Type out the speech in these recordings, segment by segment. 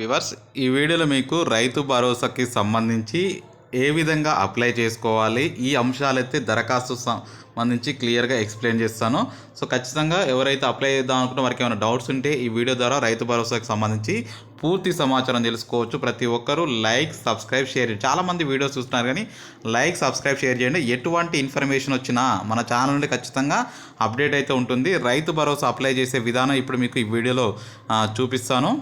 Viewers ఈ వీడియోలో మీకు రైతు భరోసాకి సంబంధించి ఏ విధంగా అప్లై చేసుకోవాలి ఈ అంశాలైతే దరఖాస్తు సంబంధించి క్లియర్గా ఎక్స్ప్లెయిన్ చేస్తాను. సో ఖచ్చితంగా ఎవరైతే అప్లై చేద్దాం అనుకున్న వారికి ఏమైనా డౌట్స్ ఉంటే ఈ వీడియో ద్వారా రైతు భరోసాకి సంబంధించి పూర్తి సమాచారం తెలుసుకోవచ్చు. ప్రతి ఒక్కరూ లైక్ సబ్స్క్రైబ్ షేర్ చాలామంది వీడియోస్ చూస్తున్నారు కానీ లైక్ సబ్స్క్రైబ్ షేర్ చేయండి. ఎటువంటి ఇన్ఫర్మేషన్ వచ్చినా మన ఛానల్ నుండి ఖచ్చితంగా అప్డేట్ అయితే ఉంటుంది. రైతు భరోసా అప్లై చేసే విధానం ఇప్పుడు మీకు ఈ వీడియోలో చూపిస్తాను.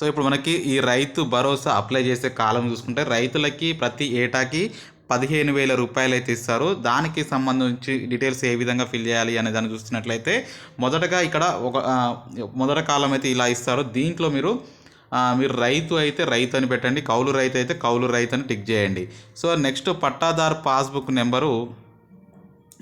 సో ఇప్పుడు మనకి ఈ రైతు భరోసా అప్లై చేసే కాలం చూసుకుంటే రైతులకి ప్రతి ఏటాకి పదిహేను వేల రూపాయలు అయితే ఇస్తారు. దానికి సంబంధించి డీటెయిల్స్ ఏ విధంగా ఫిల్ చేయాలి అనే దాన్ని చూస్తున్నట్లయితే మొదటగా ఇక్కడ ఒక మొదట కాలం అయితే ఇలా ఇస్తారు. దీంట్లో మీరు మీరు రైతు అయితే రైతు అని పెట్టండి కౌలు రైతు అయితే కౌలు రైతు అని టిక్ చేయండి. సో నెక్స్ట్ పట్టాదారు పాస్బుక్ నెంబరు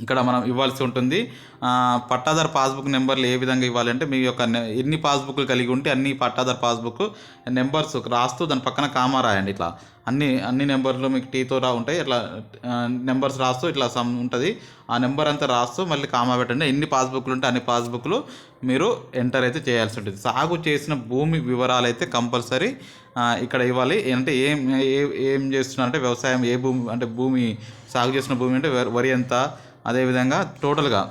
ఇక్కడ మనం ఇవ్వాల్సి ఉంటుంది. పట్టాదారు పట్టాదార్ పాస్బుక్ నెంబర్లు ఏ విధంగా ఇవ్వాలంటే మీ యొక్క ఎన్ని పాస్బుక్లు కలిగి ఉంటే అన్ని పట్టాదార్ పాస్బుక్ నెంబర్స్ రాస్తూ దాని పక్కన కామా రాయండి ఇట్లా. అన్ని అన్ని నెంబర్లు మీకు టీతో రా ఉంటాయి. ఇట్లా నెంబర్స్ రాస్తూ ఇట్లా సమ్ ఉంటుంది. ఆ నెంబర్ అంతా రాస్తూ మళ్ళీ కామా పెట్టండి. ఎన్ని పాస్బుక్లు ఉంటే అన్ని పాస్బుక్లు మీరు ఎంటర్ అయితే చేయాల్సి ఉంటుంది. సాగు చేసిన భూమి వివరాలు అయితే కంపల్సరీ ఇక్కడ ఇవ్వాలి. అంటే ఏం ఏ- ఏం చేస్తున్నారంటే వ్యవసాయం ఏ భూమి అంటే భూమి సాగు చేసిన భూమి అంటే వరి ఎంత అదేవిధంగా టోటల్గా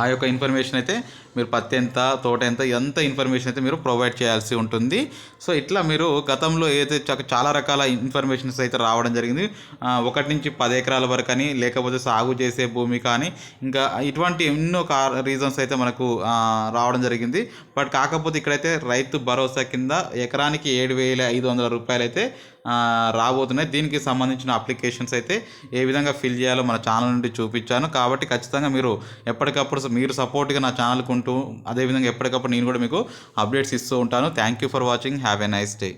ఆ యొక్క ఇన్ఫర్మేషన్ అయితే మీరు పత్తి ఎంత తోట ఎంత ఎంత ఇన్ఫర్మేషన్ అయితే మీరు ప్రొవైడ్ చేయాల్సి ఉంటుంది. సో ఇట్లా మీరు గతంలో ఏదైతే చాలా రకాల ఇన్ఫర్మేషన్స్ అయితే రావడం జరిగింది. ఒకటి నుంచి పది ఎకరాల వరకు అని లేకపోతే సాగు చేసే భూమి కానీ ఇంకా ఇటువంటి ఎన్నో కా రీజన్స్ అయితే మనకు రావడం జరిగింది. బట్ కాకపోతే ఇక్కడైతే రైతు భరోసా కింద ఎకరానికి ఏడు వేల ఐదు వందల రూపాయలు అయితే రాబోతున్నాయి. దీనికి సంబంధించిన అప్లికేషన్స్ అయితే ఏ విధంగా ఫిల్ చేయాలో మన ఛానల్ నుండి చూపించాను. కాబట్టి ఖచ్చితంగా మీరు ఎప్పటికప్పుడు మీరు సపోర్ట్గా నా ఛానల్కి ఉంటూ అదేవిధంగా ఎప్పటికప్పుడు నేను కూడా మీకు అప్డేట్స్ ఇస్తూ ఉంటాను. Thank you for watching. Have a nice day.